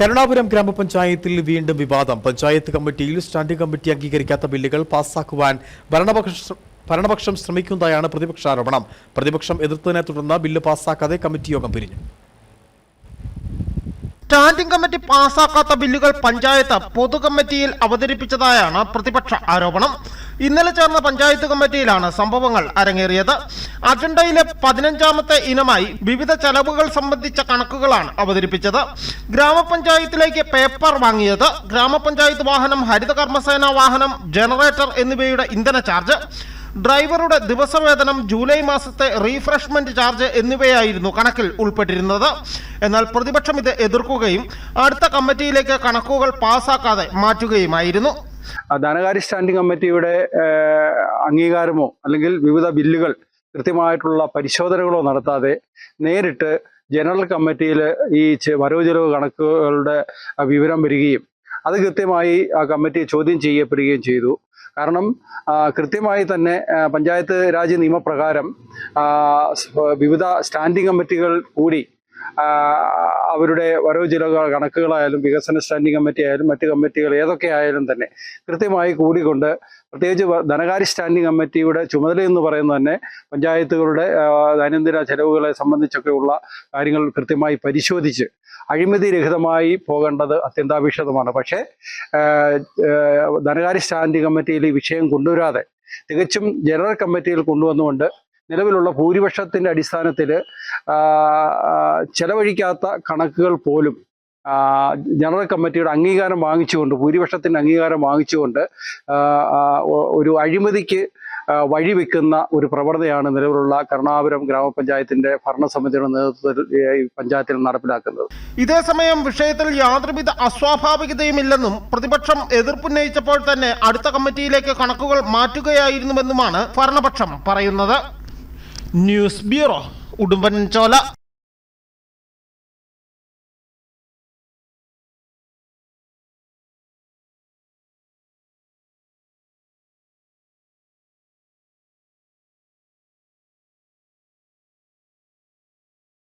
കരുണാപുരം ഗ്രാമപഞ്ചായത്തിൽ വീണ്ടും വിവാദം. പഞ്ചായത്ത് കമ്മിറ്റിയിൽ സ്റ്റാൻഡിംഗ് കമ്മിറ്റി അംഗീകരിക്കാത്ത ബില്ലുകൾ പാസ്സാക്കുവാൻ ഭരണപക്ഷ ഭരണപക്ഷം ശ്രമിക്കുന്നതായാണ് പ്രതിപക്ഷാരോപണം. പ്രതിപക്ഷം എതിർത്തതിനെ തുടർന്ന് ബില്ല് പാസ്സാക്കാതെ കമ്മിറ്റി യോഗം പിരിഞ്ഞു. സ്റ്റാൻഡിംഗ് കമ്മിറ്റി പാസാക്കാത്ത ബില്ലുകൾ പഞ്ചായത്ത് പൊതു കമ്മിറ്റിയിൽ അവതരിപ്പിച്ചതായാണ് പ്രതിപക്ഷ ആരോപണം. ഇന്നലെ ചേർന്ന പഞ്ചായത്ത് കമ്മിറ്റിയിലാണ് സംഭവങ്ങൾ അരങ്ങേറിയത്. അജണ്ടയിലെ പതിനഞ്ചാമത്തെ ഇനമായി വിവിധ ചെലവുകൾ സംബന്ധിച്ച കണക്കുകളാണ് അവതരിപ്പിച്ചത്. ഗ്രാമപഞ്ചായത്തിലേക്ക് പേപ്പർ വാങ്ങിയത്. ഗ്രാമപഞ്ചായത്ത് വാഹനം ഹരിത കർമ്മസേന വാഹനം ജനറേറ്റർ എന്നിവയുടെ ഇന്ധന ചാർജ് ഡ്രൈവറുടെ ദിവസവേതനം ജൂലൈ മാസത്തെ റീഫ്രഷ്മെന്റ് ചാർജ് എന്നിവയായിരുന്നു കണക്കിൽ ഉൾപ്പെട്ടിരുന്നത്. എന്നാൽ പ്രതിപക്ഷം ഇത് എതിർക്കുകയും അടുത്ത കമ്മിറ്റിയിലേക്ക് കണക്കുകൾ പാസാക്കാതെ മാറ്റുകയുമായിരുന്നു. ധനകാര്യ സ്റ്റാൻഡിംഗ് കമ്മിറ്റിയുടെ അംഗീകാരമോ അല്ലെങ്കിൽ വിവിധ ബില്ലുകൾ കൃത്യമായിട്ടുള്ള പരിശോധനകളോ നടത്താതെ നേരിട്ട് ജനറൽ കമ്മിറ്റിയിൽ ഈ വരവ് ചെലവ് കണക്കുകളുടെ വിവരം വരികയും അത് കൃത്യമായി ആ കമ്മിറ്റി ചോദ്യം ചെയ്യപ്പെടുകയും ചെയ്തു. കാരണം കൃത്യമായി തന്നെ പഞ്ചായത്ത് രാജ് നിയമപ്രകാരം വിവിധ സ്റ്റാൻഡിംഗ് കമ്മിറ്റികൾ കൂടി അവരുടെ വരവ് ചിലവ് കണക്കുകളായാലും വികസന സ്റ്റാൻഡിംഗ് കമ്മിറ്റി ആയാലും മറ്റ് കമ്മിറ്റികൾ ഏതൊക്കെ ആയാലും തന്നെ കൃത്യമായി കൂടിക്കൊണ്ട് പ്രത്യേകിച്ച് ധനകാര്യ സ്റ്റാൻഡിംഗ് കമ്മിറ്റിയുടെ ചുമതല എന്ന് പറയുന്നത് തന്നെ പഞ്ചായത്തുകളുടെ ദൈനംദിന ചെലവുകളെ സംബന്ധിച്ചൊക്കെയുള്ള കാര്യങ്ങൾ കൃത്യമായി പരിശോധിച്ച് അഴിമതി രഹിതമായി പോകേണ്ടത് അത്യന്താപേക്ഷിതമാണ്. പക്ഷേ ധനകാര്യ സ്റ്റാൻഡിംഗ് കമ്മിറ്റിയിൽ ഈ വിഷയം കൊണ്ടുവരാതെ തികച്ചും ജനറൽ കമ്മിറ്റിയിൽ കൊണ്ടുവന്നുകൊണ്ട് നിലവിലുള്ള ഭൂരിപക്ഷത്തിന്റെ അടിസ്ഥാനത്തിൽ ചെലവഴിക്കാത്ത കണക്കുകൾ പോലും ജനറൽ കമ്മിറ്റിയുടെ അംഗീകാരം വാങ്ങിച്ചുകൊണ്ട് ഭൂരിപക്ഷത്തിന്റെ അംഗീകാരം വാങ്ങിച്ചുകൊണ്ട് ഒരു അഴിമതിക്ക് വഴി വഴിവെക്കുന്ന ഒരു പ്രവണതയാണ് നിലവിലുള്ള കരുണാപുരം ഗ്രാമപഞ്ചായത്തിന്റെ ഭരണസമിതിയുടെ നേതൃത്വത്തിൽ ഈ പഞ്ചായത്തിൽ നടപ്പിലാക്കുന്നത്. ഇതേസമയം വിഷയത്തിൽ യാതൊരുവിധ അസ്വാഭാവികതയുമില്ലെന്നും പ്രതിപക്ഷം എതിർപ്പുന്നയിച്ചപ്പോൾ തന്നെ അടുത്ത കമ്മിറ്റിയിലേക്ക് കണക്കുകൾ മാറ്റുകയായിരുന്നുവെന്നുമാണ് ഭരണപക്ഷം പറയുന്നത്. news Bureau. Udah mencolak